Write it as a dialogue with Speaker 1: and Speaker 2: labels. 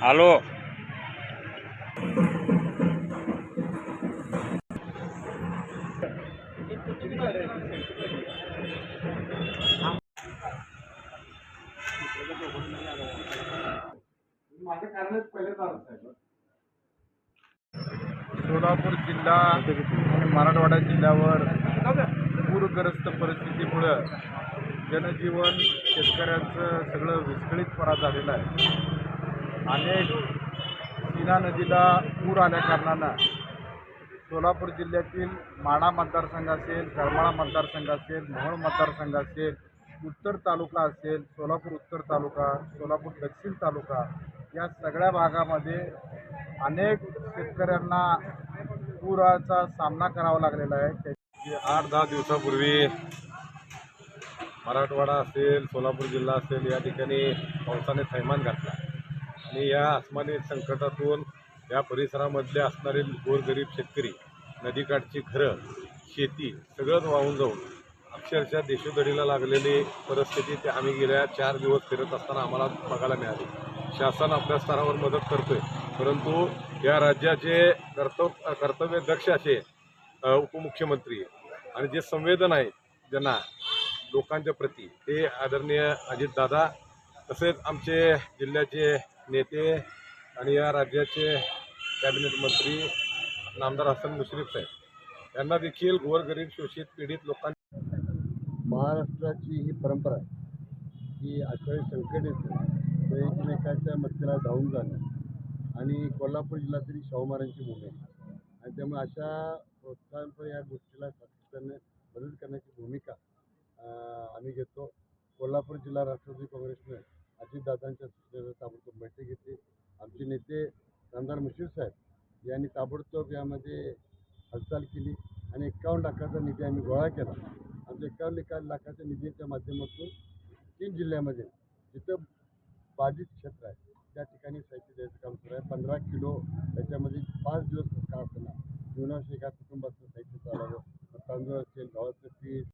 Speaker 1: Hello.
Speaker 2: Solapur जिल्हा आणि मराठवाडा जिल्ह्यावर पूरग्रस्त परिस्थितीमुळं जनजीवन शेतकऱ्यांचं सगळं विस्कळीतपणा झालेलं आहे. अनेक सीना नदीला पूर आल्या कारणानं सोलापूर जिल्ह्यातील माणा मतदारसंघ असेल करमाळा मतदारसंघ असेल मोहोळ मतदारसंघ असेल उत्तर तालुका असेल सोलापूर उत्तर तालुका सोलापूर दक्षिण तालुका या सगळ्या भागामध्ये अनेक शेतकऱ्यांना पुराचा सामना करावा लागलेला आहे. त्याची
Speaker 3: आठ दहा दिवसापूर्वी मराठवाडा असेल सोलापूर जिल्हा असेल या ठिकाणी पावसाने थैमान घातला. आणि या अस्मानी संकटातून या परिसरामधले असणारे गोरगरीब शेतकरी नदीकाठची घरं शेती सगळंच वाहून जाऊन अक्षरशः देशोधडीला लागलेली परिस्थिती ते आम्ही गेल्या चार दिवस फिरत असताना आम्हाला बघायला मिळाली. शासन आपल्या स्तरावर मदत करतोय परंतु या राज्याचे कर्तव्य कर्तव्यदक्ष असे उपमुख्यमंत्री आणि जे संवेदन आहे ज्यांना लोकांच्या प्रती ते आदरणीय अजितदादा तसेच आमचे जिल्ह्याचे नेते आणि या राज्याचे कॅबिनेट मंत्री नामदार हसन मुश्रीफ साहेब यांना देखील गोरगरीब शोषित पीडित लोकांना
Speaker 4: महाराष्ट्राची ही परंपरा आहे की अशावेळी संकट येतं तर एकमेकाच्या मदतीला धावून जाणं आणि कोल्हापूर जिल्हा तरी शाहू महाराजांची भूमी आहे. आणि त्यामुळे अशा प्रोत्साहनपर या गोष्टीला कोल्हापूर जिल्हा राष्ट्रवादी काँग्रेसनं अजितदादांच्या सूचनेवर ताबडतोब बैठक घेतली. आमचे नेते नामदार मुश्रीफ साहेब यांनी ताबडतोब यामध्ये हालचाल केली आणि एक्कावन्न लाखाचा निधी आम्ही गोळा केला. आमच्या एकावन्न एका लाखाच्या निधीच्या माध्यमातून तीन जिल्ह्यामध्ये जिथं बाधित क्षेत्र आहे त्या ठिकाणी साहित्य द्यायचं काम सुरू आहे. पंधरा किलो त्याच्यामध्ये पाच दिवस का असताना जीवनावश्यक एका कुटुंबाचं साहित्य चालवलं तांदूळ असेल गव्हाचं पीठ